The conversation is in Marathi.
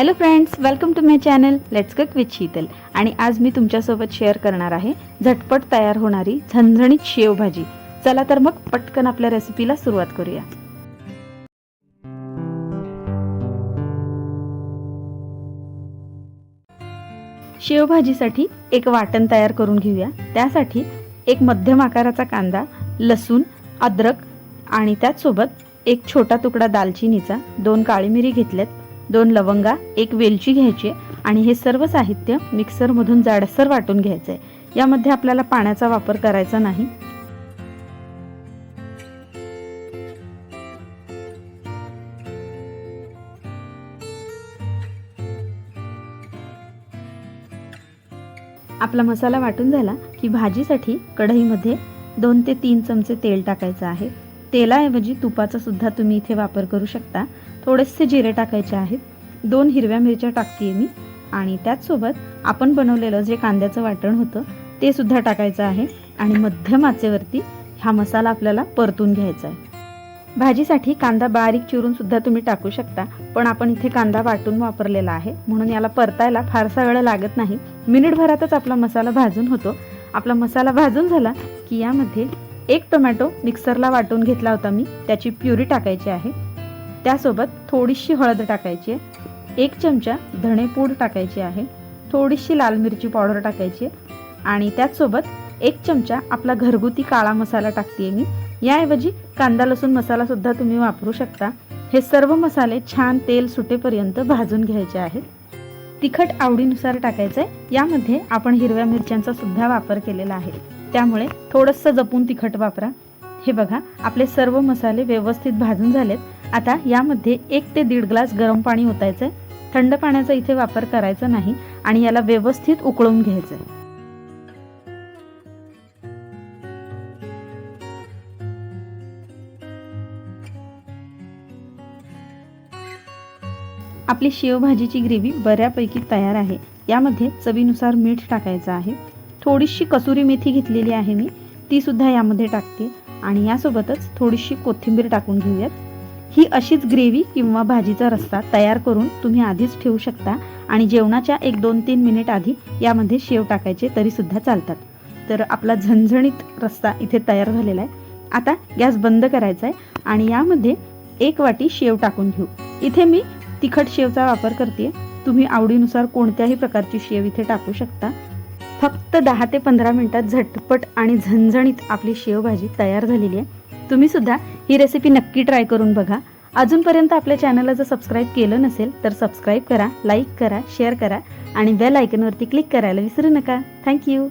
Hello friends welcome to my channel let's cook with Sheetal आणि आज मी तुमच्यासोबत शेअर करणार आहे झटपट तयार होणारी झणझणीत शेवभाजी चला तर मग पटकन आपल्या रेसिपीला सुरुवात करूया. शेवभाजीसाठी एक वाटण तयार करून घेऊया. त्यासाठी एक मध्यम आकाराचा कांदा लसूण अद्रक आणि त्याचसोबत एक छोटा तुकडा दालचिनीचा दोन काळी मिरी घेतल्यात. दोन लवंगा एक वेलची घ्यायची आणि हे सर्व साहित्य मिक्सरमधून जाडसर वाटून घ्यायचं आहे यामध्ये आपल्याला पाण्याचा वापर करायचा नाही. आपला मसाला वाटून झाला की भाजीसाठी कढईमध्ये दोन ते तीन चमचे तेल टाकायचं आहे. तेलाऐवजी तुपाचा सुद्धा तुम्ही इथे वापर करू शकता. थोडेसे जिरे टाकायचे आहेत. दोन हिरव्या मिरच्या टाकते मी. आणि त्याचसोबत आपण बनवलेलं जे कांद्याचं वाटण होतं ते सुद्धा टाकायचं आहे. आणि मध्यम आचेवरती हा मसाला आपल्याला परतून घ्यायचा आहे. भाजीसाठी कांदा बारीक चिरून सुद्धा तुम्ही टाकू शकता पण आपण इथे कांदा वाटून वापरलेला आहे. म्हणून याला परतायला फारसा वेळ लागत नाही. मिनिटभरातच आपला मसाला भाजून होतो. आपला मसाला भाजून झाला की यामध्ये एक टोमॅटो मिक्सरला वाटून घेतला होता मी. त्याची प्युरी टाकायची आहे. त्यासोबत थोडीशी हळद टाकायची आहे. एक चमचा धणेपूड टाकायची आहे. थोडीशी लाल मिरची पावडर टाकायची आहे. आणि त्याचसोबत एक चमचा आपला घरगुती काळा मसाला टाकते मी. याऐवजी कांदा लसूण मसालासुद्धा तुम्ही वापरू शकता. हे सर्व मसाले छान तेल सुटेपर्यंत भाजून घ्यायचे आहेत. तिखट आवडीनुसार टाकायचं आहे यामध्ये आपण हिरव्या मिरच्यांचा सुद्धा वापर केलेला आहे. त्यामुळे थोडंसं जपून तिखट वापरा. हे बघा आपले सर्व मसाले व्यवस्थित भाजून झालेत. आता यामध्ये एक ते दीड ग्लास गरम पाणी ओतायचं आहे थंड पाण्याचा इथे वापर करायचा नाही आणि याला व्यवस्थित उकळून घ्यायचं आहे आपली शेवभाजीची ग्रेव्ही बऱ्यापैकी तयार आहे. यामध्ये चवीनुसार मीठ टाकायचं आहे. थोडीशी कसुरी मेथी घेतलेली आहे मी. ती सुद्धा यामध्ये टाकते. आणि यासोबतच थोडीशी कोथिंबीर टाकून घेऊयात. ही अशीच ग्रेव्ही किंवा भाजीचा रस्ता तयार करून तुम्ही आधीच ठेवू शकता आणि जेवणाच्या एक दोन तीन मिनिट आधी यामध्ये शेव टाकायचे तरीसुद्धा चालतात. तर आपला झणझणीत रस्ता इथे तयार झालेला आहे. आता गॅस बंद करायचा आहे आणि यामध्ये एक वाटी शेव टाकून घेऊ. इथे मी तिखट शेवचा वापर करते. तुम्ही आवडीनुसार कोणत्याही प्रकारची शेव इथे टाकू शकता. फक्त दहा ते पंधरा मिनिटात झटपट आणि झणझणीत आपली शेवभाजी तयार झालेली आहे. तुम्ही सुद्धा ही रेसिपी नक्की ट्राय करून बघा. अजूनपर्यंत आपल्या चॅनलला जर सबस्क्राईब केलं नसेल तर सबस्क्राईब करा लाईक करा शेअर करा आणि बेल आयकनवरती क्लिक करायला विसरू नका. थँक्यू